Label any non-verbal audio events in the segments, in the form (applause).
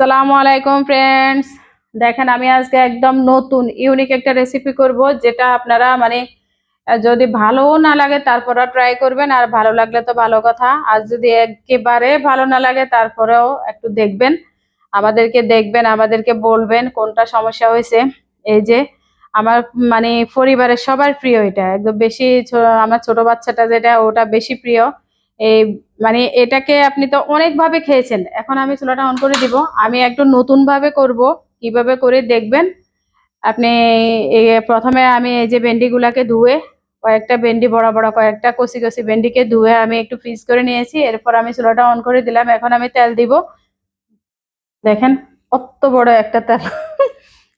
সালামু আলাইকুম ফ্রেন্ডস দেখেন, আমি আজকে একদম নতুন ইউনিক একটা রেসিপি করব, যেটা আপনারা মানে যদি ভালোও না লাগে তারপরেও ট্রাই করবেন, আর ভালো লাগলে তো ভালো কথা। আর যদি একেবারে ভালো না লাগে তারপরেও একটু দেখবেন, আমাদেরকে দেখবেন, আমাদেরকে বলবেন কোনটা সমস্যা হয়েছে। এই যে, আমার মানে পরিবারের সবার প্রিয় এটা, একদম বেশি আমার ছোট বাচ্চাটা যেটা, ওটা বেশি প্রিয়। এই মানে এটাকে আপনি তো অনেক ভাবে খেয়েছেন। এখন আমি চুলাটা অন করে দিব। আমি একটু নতুন ভাবে করব। কীভাবে করে দেখবেন। আপনি প্রথমে আমি এই যে ভেন্ডিগুলাকে ধুয়ে কয়েকটা ভেন্ডি, বড় বড় কয়েকটা কষি কষি ভেন্ডিকে ধুয়ে আমি একটু ফ্রিজ করে নিয়েছি। এরপর আমি চুলাটা অন করে দিলাম। এখন আমি তেল দিব। দেখেন কত বড় একটা তেল।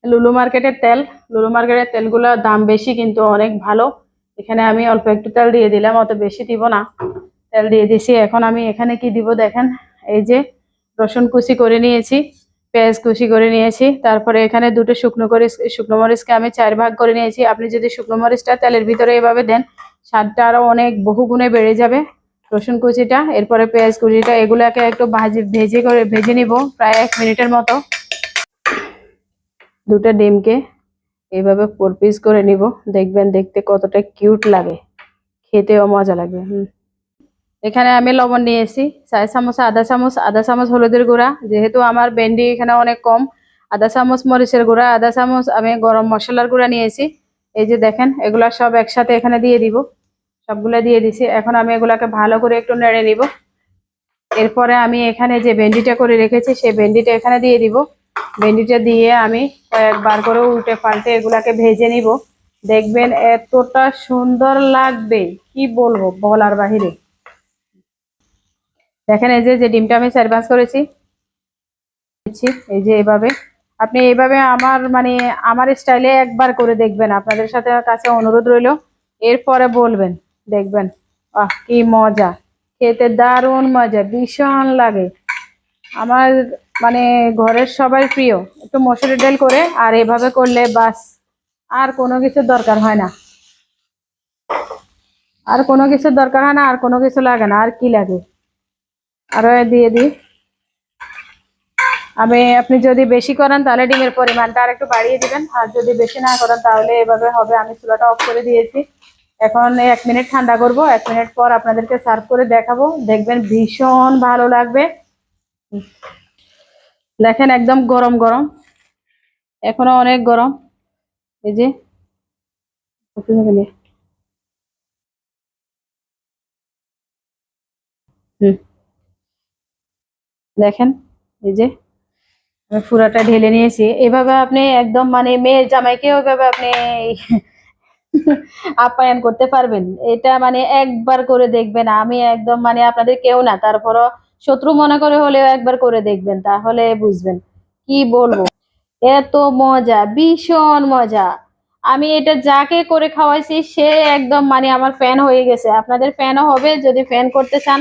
লুলু মার্কেটের তেল। লুলু মার্কেটের তেলগুলোর দাম বেশি, কিন্তু অনেক ভালো। এখানে আমি অল্প একটু তেল দিয়ে দিলাম, অত বেশি দিব না। তেল দিয়ে দিয়েছি। এখন আমি এখানে কি দিব দেখেন? এই যে রসুন কুচি করে নিয়েছি, পেঁয়াজ কুচি করে নিয়েছি। তারপরে এখানে দুটো শুকনো করে শুকনো মরিচকে আমি চার ভাগ করে নিয়েছি। আপনি যদি শুকনো মরিচটা তেলের ভিতরে এভাবে দেন, স্বাদটা আরও অনেক বহু গুণে বেড়ে যাবে। রসুন কুচিটা, এরপরে পেঁয়াজ কুচিটা, এগুলাকে একটু ভাজি, ভেজে করে, ভেজে নিব প্রায় এক মিনিটের মতো। দুটো ডিমকে এইভাবে ফোর পিস করে নিব। দেখবেন দেখতে কতটা কিউট লাগে। খেতেও মজা লাগবে। হুম। এখানে আমি লবণ নিয়েছি, চার চামচ, আধা চামচ আধা চামচ হলুদের গুঁড়া, যেহেতু আমার ভেন্ডি এখানে অনেক কম, আধা চামচ মরিচের গুঁড়া, আধা চামচ আমি গরম মশলার গুঁড়া নিয়েছি। এই যে দেখেন, এগুলা সব একসাথে এখানে দিয়ে দিব। সবগুলো দিয়ে দিছি। এখন আমি এগুলাকে ভালো করে একটু নেড়ে নিব। এরপরে আমি এখানে যে ভেন্ডিটা করে রেখেছি, সেই ভেন্ডিটা এখানে দিয়ে দিব। ভেন্ডিটা দিয়ে আমি কয়েকবার করে উল্টে পাল্টে এগুলাকে ভেজে নিব। দেখবেন এতটা সুন্দর লাগবে। কি বলব বলার বাহিরে? দেখেন এই যে যে ডিমটা আমি সার্ভাস করেছি এই যে এভাবে। আপনি এইভাবে আমার মানে আমার স্টাইলে একবার করে দেখবেন। আপনাদের সাথে কাছে অনুরোধ রইল, এরপরে বলবেন, দেখবেন। আহ কি মজা! খেতে দারুণ মজা, ভীষণ লাগে। আমার মানে ঘরের সবাই প্রিয়, একটু মসুরি ডাল করে, আর এভাবে করলে বাস, আর কোনো কিছুর দরকার হয় না। আর কোনো কিছুর দরকার হয় না, আর কোনো কিছু লাগে না, আর কি লাগে? আরও দিয়ে দিই। আমি, আপনি যদি বেশি করেন তাহলে ডিমের পরিমাণটা আর একটু বাড়িয়ে দিবেন। আর যদি বেশি না করেন তাহলে এভাবে হবে। আমি চুলাটা অফ করে দিয়েছি। এখন এক মিনিট ঠান্ডা করব। এক মিনিট পর আপনাদেরকে সার্ভ করে দেখাবো। দেখবেন ভীষণ ভালো লাগবে। দেখেন একদম গরম গরম। এখনও অনেক গরম। এই যে হুম। দেখেন, এই যে আমি পুরাটা ঢেলে নিয়েছি। এভাবে আপনি একদম মানে মেয়ের জামাইকেও এভাবে আপনি (laughs) আপ্যায়ন করতে পারবেন। এটা মানে একবার করে দেখবেন। আমি একদম মানে আপনাদের কেউ না, তারপরও শত্রু মনে করে হলেও একবার করে দেখবেন, তাহলে বুঝবেন। কি বলব? এত মজা, ভীষণ মজা। আমি এটা যাকে করে খাওয়াইছি, সে একদম মানে আমার ফ্যান হয়ে গেছে। আপনাদের ফ্যানও হবে যদি ফ্যান করতে চান।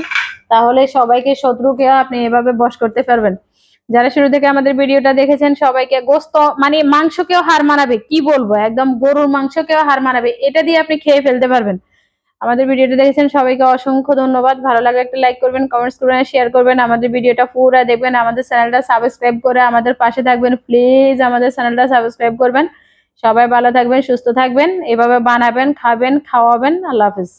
তাহলে সবাইকে শত্রুকে আপনি এভাবে বশ করতে পারবেন। যারা শুরু থেকে আমাদের ভিডিওটা দেখেছেন, সবাইকে গোস্ত মানে মাংসকেও হার মানাবে, কি বলব? একদম গরুর মাংসকেও হার মানাবে। এটা দিয়ে আপনি খেয়ে ফেলতে পারবেন। আমাদের ভিডিওটা দেখেছেন, সবাইকে অসংখ্য ধন্যবাদ। ভালো লাগলে একটা লাইক করবেন কমেন্টস করবেন শেয়ার করবেন। আমাদের ভিডিওটা পুরো দেখবেন, আমাদের চ্যানেলটা সাবস্ক্রাইব করে আমাদের পাশে থাকবেন। প্লিজ আমাদের চ্যানেলটা সাবস্ক্রাইব করবেন। সবাই ভালো থাকবেন, সুস্থ থাকবেন, এভাবে বানাবেন, খাবেন, খাওয়াবেন। আল্লাহ হাফিজ।